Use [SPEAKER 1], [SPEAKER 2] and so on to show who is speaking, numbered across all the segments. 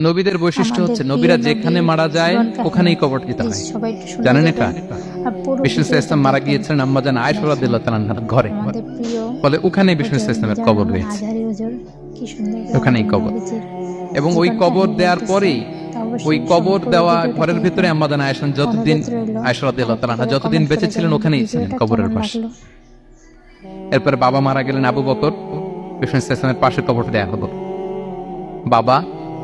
[SPEAKER 1] নবীদের বৈশিষ্ট্য হচ্ছে নবীরা যেখানে মারা যায় ওখানেই কবর দিতে হয় জানেন এটা বিষ্ণু ইসলাম মারা। গিয়েছিলেন আম্মাজান আয়েশা রাদিয়াল্লাহু তাআলার ঘরে ফলে ওখানেই বিষ্ণু ইসলামের কবর রয়েছে ওখানেই কবর। এবং ওই কবর দেওয়ার পরেই ওই কবর দেওয়া ঘরের। ভিতরে আম্মাজান আয়েশা যতদিন। আয়েশা রাদিয়াল্লাহু তাআলা যতদিন বেঁচে ছিলেন ওখানেই ছিলেন কবরের পাশে। এরপরে বাবা মারা গেলেন আবু বকর বিষ্ণু ইসলামের পাশে কবর দেয়া হলো বাবা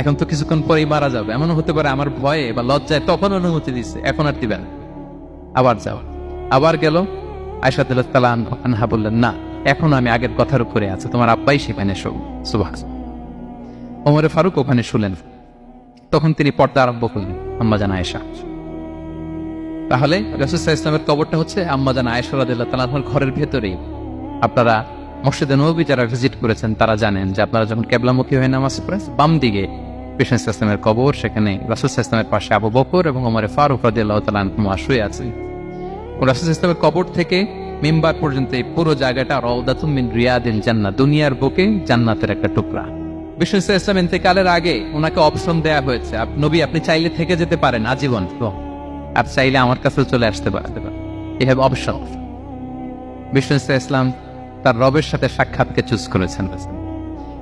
[SPEAKER 1] এখন তো কিছুক্ষণ পরেই মারা যাবে। এমন হতে পারে আমার ভয়ে বা লজ্জায় তখন অনুমতি দিচ্ছে এখন আর দিবেন আবার যাও। আবার গেল। আয়সাদুল্লাহ আনহা বললেন, না, এখন আমি আগের কথার উপরে আছে। তোমার আব্বাই সেখানে শো সুভাষ ওমরে ফারুক ওখানে শুলেন। তখন তিনি পর্দা আরম্ভ করলেন আম্মাজান আয়েশা। তাহলে ইসলামের কবরটা হচ্ছে আম্মাজান আয়েশা রাদিল্লাহ তালাহর ঘরের ভেতরেই। আপনারা মসজিদে নবী যারা ভিজিট করেছেন, তারা জানেন যে আপনারা যখন কেবলামুখী হয়ে নামাজ পড়েন বাম দিকে কৃষ্ণ ইসলামের কবর, সেখানে রাসুল ইসলামের পাশে আবু বকর এবং ওমরে ফারুক রাদিল্লাহ তালা শুয়ে আছেন রাসুল ইসলামের কবর থেকে মেম্বার পর্যন্ত এই পুরো জায়গাটা রওদাতুম মিন রিয়াদিল জান্নাত দুনিয়ার বুকে জান্নাতের একটা টুকরা। ইসলাম ইন্তেকালের আগে ওনাকে অপশন দেয়া হয়েছে নবী আপনি চাইলে থেকে যেতে পারেন, আজীবন। আর চাইলে আমার কাছে চলে আসতে পারেন। এই হ্যাভ অপশন। ইসলাম তার রবের সাথে সাক্ষাৎকে চুজ করেছেন।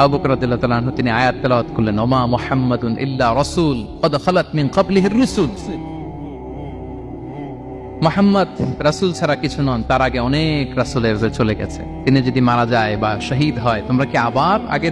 [SPEAKER 1] আবু বকর রাদিয়াল্লাহু তাআলা তিনি আয়াত করলেন, ওমা মুহাম্মাদুন রাসূল, কদ রুসুল মোহাম্মদ রাসুল ছাড়া কিছু নন, তার আগে অনেক রাসুলের চলে গেছে। তিনি যদি মারা যায় বা শহীদ হয়, তোমরা কি আবার আগে